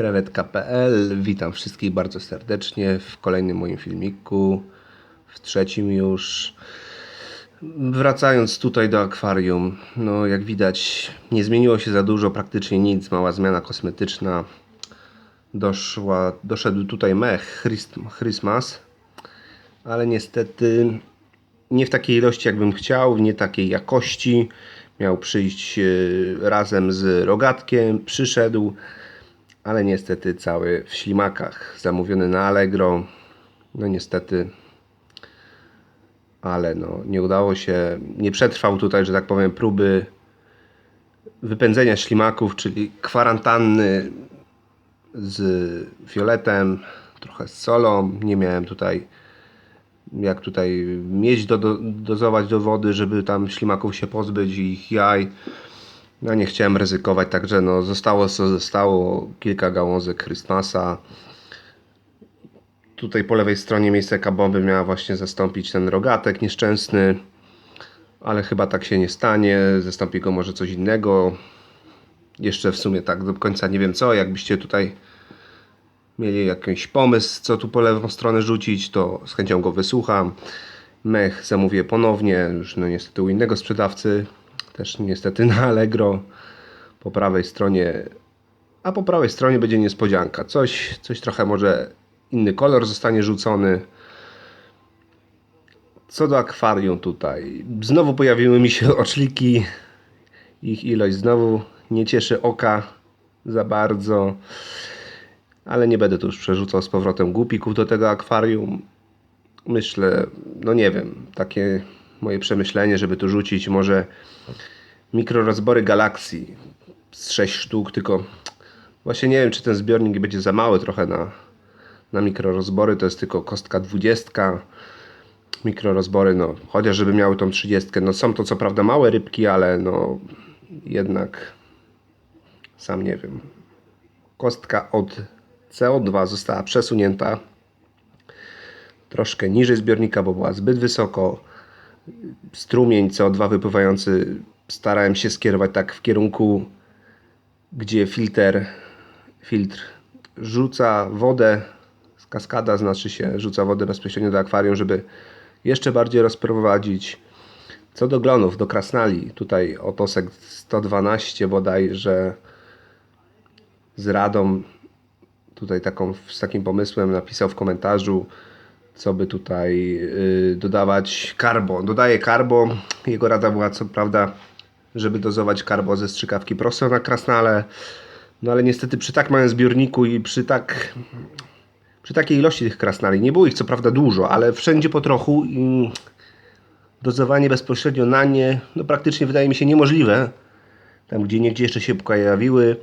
krewetka.pl Witam wszystkich bardzo serdecznie w kolejnym moim filmiku, w trzecim już. Wracając tutaj do akwarium, no jak widać nie zmieniło się za dużo, praktycznie nic, mała zmiana kosmetyczna. Doszła, doszedł tutaj mech Christ- Christmas, ale niestety nie w takiej ilości jakbym chciał, nie takiej jakości. Miał przyjść e, razem z rogatkiem, przyszedł, ale niestety cały w ślimakach, zamówiony na Allegro. No niestety, ale no nie udało się, nie przetrwał tutaj, że tak powiem, próby wypędzenia ślimaków, czyli kwarantanny z fioletem, trochę z solą. Nie miałem tutaj jak tutaj mieć do, do, dozować do wody, żeby tam ślimaków się pozbyć i ich jaj. No nie chciałem ryzykować, także no zostało co zostało, kilka gałązek Christmasa. Tutaj po lewej stronie miejsce kabomby miała właśnie zastąpić ten rogatek nieszczęsny, ale chyba tak się nie stanie, zastąpi go może coś innego. Jeszcze w sumie tak do końca nie wiem co, jakbyście tutaj mieli jakiś pomysł, co tu po lewą stronę rzucić, to z chęcią go wysłucham. Mech zamówię ponownie, już no niestety u innego sprzedawcy, też niestety na Allegro. Po prawej stronie, a po prawej stronie będzie niespodzianka. Coś, coś trochę może inny kolor zostanie rzucony. Co do akwarium tutaj, znowu pojawiły mi się oczliki. Ich ilość znowu nie cieszy oka za bardzo ale nie będę tu już przerzucał z powrotem głupików do tego akwarium. Myślę, no nie wiem, takie moje przemyślenie, żeby tu rzucić może mikrorozbory galakcji z 6 sztuk, tylko właśnie nie wiem, czy ten zbiornik będzie za mały trochę na, na mikrorozbory, to jest tylko kostka 20 mikrorozbory, no chociaż żeby miały tą 30, no są to co prawda małe rybki, ale no jednak sam nie wiem. Kostka od CO2 została przesunięta troszkę niżej zbiornika, bo była zbyt wysoko. Strumień CO2 wypływający starałem się skierować tak w kierunku, gdzie filtr, filtr rzuca wodę kaskada, znaczy się rzuca wodę bezpośrednio do akwarium, żeby jeszcze bardziej rozprowadzić. Co do glonów, do krasnali, tutaj otosek 112 bodajże z radą tutaj taką, z takim pomysłem napisał w komentarzu, co by tutaj yy, dodawać karbo. Dodaje karbo. Jego rada była co prawda, żeby dozować karbo ze strzykawki prosto na krasnale. No ale niestety przy tak małym zbiorniku i przy tak przy takiej ilości tych krasnali, nie było ich co prawda dużo, ale wszędzie po trochu i dozowanie bezpośrednio na nie, no praktycznie wydaje mi się niemożliwe. Tam gdzie niegdzie jeszcze się pojawiły,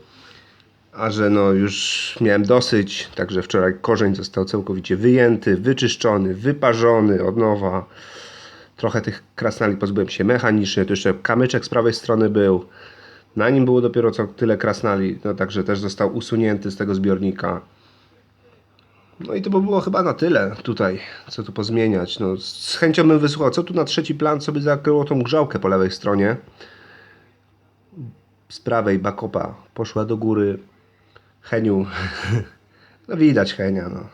a że no już miałem dosyć, także wczoraj korzeń został całkowicie wyjęty, wyczyszczony, wyparzony od nowa. Trochę tych krasnali pozbyłem się mechanicznie, tu jeszcze kamyczek z prawej strony był. Na nim było dopiero co tyle krasnali, no także też został usunięty z tego zbiornika. No i to by było chyba na tyle tutaj, co tu pozmieniać. No, z chęcią bym wysłuchał, co tu na trzeci plan sobie zakryło tą grzałkę po lewej stronie. Z prawej bakopa poszła do góry Heniu, no widać Henia, no.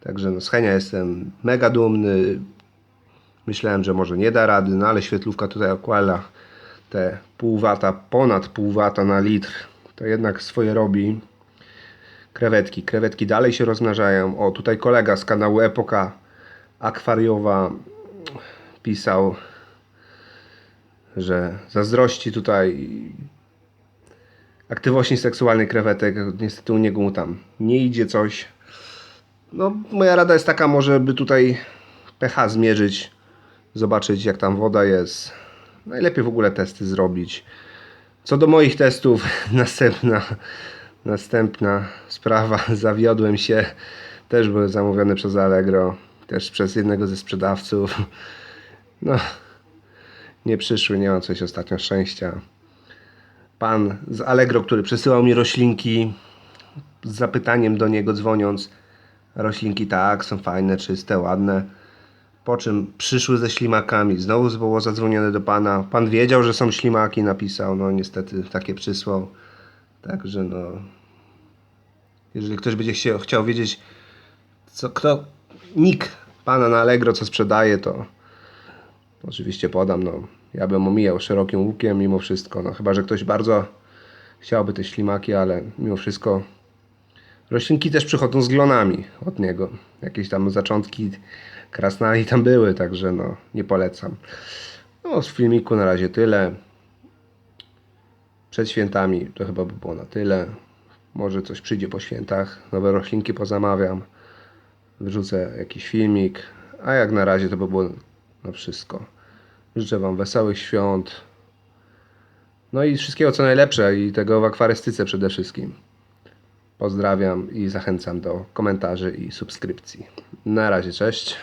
Także no, z Henia jestem mega dumny. Myślałem, że może nie da rady, no ale świetlówka tutaj Aquala, te pół wata, ponad pół wata na litr, to jednak swoje robi. Krewetki, krewetki dalej się rozmnażają. O, tutaj kolega z kanału Epoka Akwariowa pisał, że zazdrości tutaj aktywności seksualnej krewetek. Niestety u niego tam nie idzie coś. No, moja rada jest taka, może by tutaj pH zmierzyć, zobaczyć jak tam woda jest. Najlepiej w ogóle testy zrobić. Co do moich testów, następna, następna sprawa. Zawiodłem się. Też były zamówione przez Allegro, też przez jednego ze sprzedawców. No, nie przyszły, nie mam coś ostatnio szczęścia pan z Allegro, który przesyłał mi roślinki z zapytaniem do niego dzwoniąc. Roślinki tak, są fajne, czyste, ładne. Po czym przyszły ze ślimakami. Znowu było zadzwonione do pana. Pan wiedział, że są ślimaki, napisał. No niestety takie przysłał. Także no. Jeżeli ktoś będzie chciał, chciał wiedzieć, co, kto, nick pana na Allegro, co sprzedaje, to oczywiście podam. No, ja bym omijał szerokim łukiem mimo wszystko. No, chyba, że ktoś bardzo chciałby te ślimaki, ale mimo wszystko roślinki też przychodzą z glonami od niego. Jakieś tam zaczątki krasnali tam były, także no, nie polecam. No, z filmiku na razie tyle. Przed świętami to chyba by było na tyle. Może coś przyjdzie po świętach. Nowe roślinki pozamawiam. Wyrzucę jakiś filmik. A jak na razie to by było na wszystko. Życzę Wam wesołych świąt. No i wszystkiego co najlepsze i tego w akwarystyce przede wszystkim. Pozdrawiam i zachęcam do komentarzy i subskrypcji. Na razie, cześć.